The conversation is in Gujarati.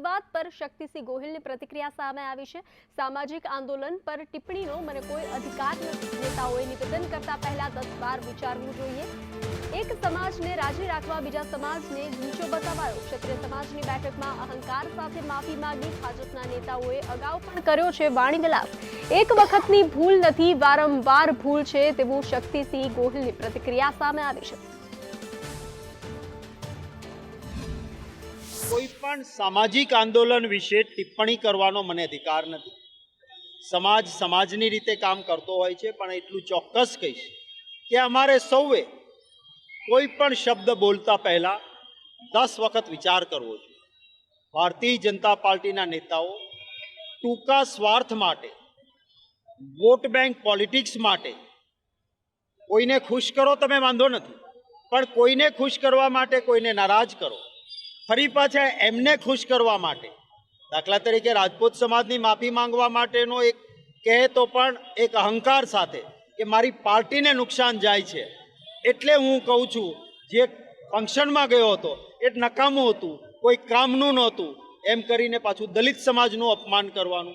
વિવાદ પર શક્તિસિંહ ગોહિલની પ્રતિક્રિયા સામે આવી છે. સામાજિક આંદોલન પર ટિપ્પણીનો મને કોઈ અધિકાર નથી. નેતાઓએ નિવેદન કરતા પહેલા દસ વાર વિચારવું જોઈએ. એક સમાજને રાજી રાખવા, બીજા સમાજને નીચો બતાવાયો ક્ષત્રિય સમાજની બેઠકમાં અહંકાર સાથે માફી માંગી ભાજપના નેતાઓએ અગાઉ પણ કર્યો છે વાણી વિલાસ એક વખતની ભૂલ નથી, વારંવાર ભૂલ છે તેવું શક્તિસિંહ ગોહિલની પ્રતિક્રિયા સામે આવી છે. કોઈ પણ સામાજિક આંદોલન વિશે ટિપ્પણી કરવાનો મને અધિકાર નથી. સમાજ સમાજની રીતે કામ કરતો હોય છે, પણ એટલું ચોક્કસ કહીશ કે અમારે સૌએ કોઈ પણ શબ્દ બોલતા પહેલાં દસ વખત વિચાર કરવો જોઈએ. ભારતીય જનતા પાર્ટીના નેતાઓ ટૂંકા સ્વાર્થ માટે, વોટ બેંક પોલિટિક્સ માટે, કોઈને ખુશ કરો તમે વાંધો નથી, પણ કોઈને ખુશ કરવા માટે કોઈને નારાજ કરો. ફરી પાછા એમને ખુશ કરવા માટે. દાખલા તરીકે રાજપૂત સમાજની માફી માંગવા માટેનો એક કહે તો પણ એક અહંકાર સાથે કે મારી પાર્ટીને નુકસાન જાય છે. એટલે હું કહું છું, જે ફંક્શનમાં ગયો હતો, એ નકામું હતું, કોઈ કામનું નહોતું. એમ કરીને પાછું દલિત સમાજનું અપમાન કરવાનું